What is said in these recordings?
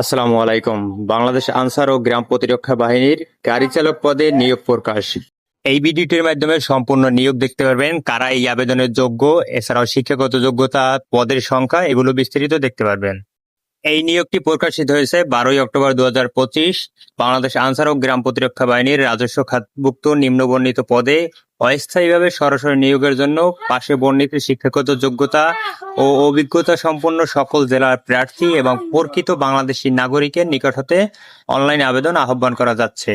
আসসালামু আলাইকুম। বাংলাদেশ আনসার ও গ্রাম প্রতিরক্ষা বাহিনীর গাড়ি চালক পদে নিয়োগ প্রকাশ। এই ভিডিওটির মাধ্যমে সম্পূর্ণ নিয়োগ দেখতে পারবেন, কারা এই আবেদনের যোগ্য, এছাড়াও শিক্ষাগত যোগ্যতা, পদের সংখ্যা এগুলো বিস্তারিত দেখতে পারবেন। এই নিয়োগটি প্রকাশিত হয়েছে বারোই অক্টোবর দু হাজার পঁচিশ। বাংলাদেশ আনসার ও গ্রাম প্রতিরক্ষা বাহিনীর রাজস্ব খাতভুক্ত নিম্নবর্ণিত পদে অস্থায়ীভাবে সরাসরি নিয়োগের জন্য পাশে বর্ণিত শিক্ষাগত যোগ্যতা ও অভিজ্ঞতা সম্পন্ন সকল জেলার প্রার্থী এবং প্রকৃত বাংলাদেশী নাগরিকের নিকট হতে অনলাইন আবেদন আহ্বান করা যাচ্ছে।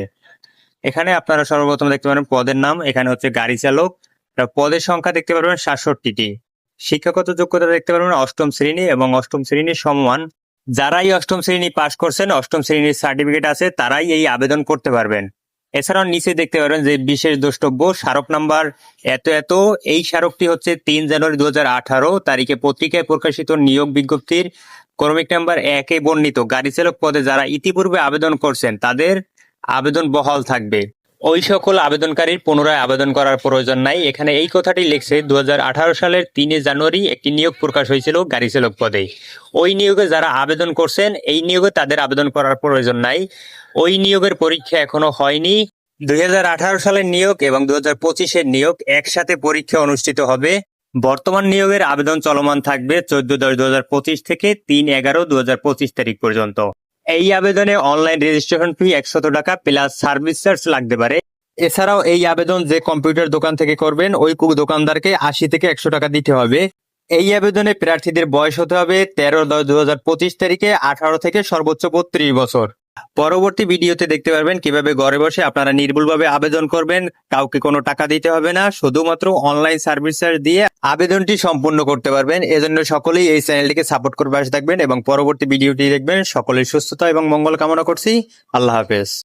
এখানে আপনারা সর্বপ্রথম দেখতে পারেন পদের নাম, এখানে হচ্ছে গাড়ি চালক। পদের সংখ্যা দেখতে পারবেন সাতষট্টিটি। শিক্ষাগত যোগ্যতা দেখতে পারবেন অষ্টম শ্রেণি এবং অষ্টম শ্রেণির সমমান যারাই অষ্টম শ্রেণি পাশ করছেন, অষ্টম শ্রেণির সার্টিফিকেট আছে, তারাই এই আবেদন করতে পারবেন। এছাড়াও নিচে দেখতে পারবেন যে বিশেষ দ্রষ্টব্য, স্মারক নাম্বার এত এত। এই স্মারকটি হচ্ছে তিন জানুয়ারি দু আঠারো তারিখে পত্রিকায় প্রকাশিত নিয়োগ বিজ্ঞপ্তির। ক্রমিক নাম্বার একে বর্ণিত। গাড়ি চালক পদে যারা ইতিপূর্বে আবেদন করছেন, তাদের আবেদন বহাল থাকবে। ওই সকল আবেদনকারীর পুনরায় আবেদন করার প্রয়োজন নাই। এখানে এই কথাটি লিখছে দু হাজার আঠারো সালের তিনে জানুয়ারি একটি নিয়োগ প্রকাশ হয়েছিল গাড়ি চালক পদে। ওই নিয়োগে যারা আবেদন করছেন, এই নিয়োগে তাদের আবেদন করার প্রয়োজন নাই। ওই নিয়োগের পরীক্ষা এখনও হয়নি। দু হাজার আঠারো সালের নিয়োগ এবং দু হাজার নিয়োগ একসাথে পরীক্ষা অনুষ্ঠিত হবে। বর্তমান নিয়োগের আবেদন চলমান থাকবে চোদ্দ দশ দু থেকে তিন এগারো দু তারিখ পর্যন্ত। এই আবেদনে অনলাইন রেজিস্ট্রেশন ফি একশত টাকা প্লাস সার্ভিস চার্জ লাগতে পারে। এছাড়াও এই আবেদন যে কম্পিউটার দোকান থেকে করবেন, ওই দোকানদারকে আশি থেকে একশো টাকা দিতে হবে। এই আবেদনে প্রার্থীদের বয়স হতে হবে তেরো দশ দু তারিখে আঠারো থেকে সর্বোচ্চ বত্রিশ বছর। পরবর্তী ভিডিওতে দেখতে পারবেন কীভাবে ঘরে বসে আপনারা নির্ভুলভাবে আবেদন করবেন, কাউকে কোনো টাকা দিতে হবে না, শুধুমাত্র অনলাইন সার্ভিস দিয়ে আবেদনটি সম্পূর্ণ করতে পারবেন। এজন্য সকলেই এই চ্যানেলটিকে সাপোর্ট করে পাশে থাকবেন এবং পরবর্তী ভিডিওটি দেখবেন। সকলের সুস্থতা এবং মঙ্গল কামনা করছি। আল্লাহ হাফেজ।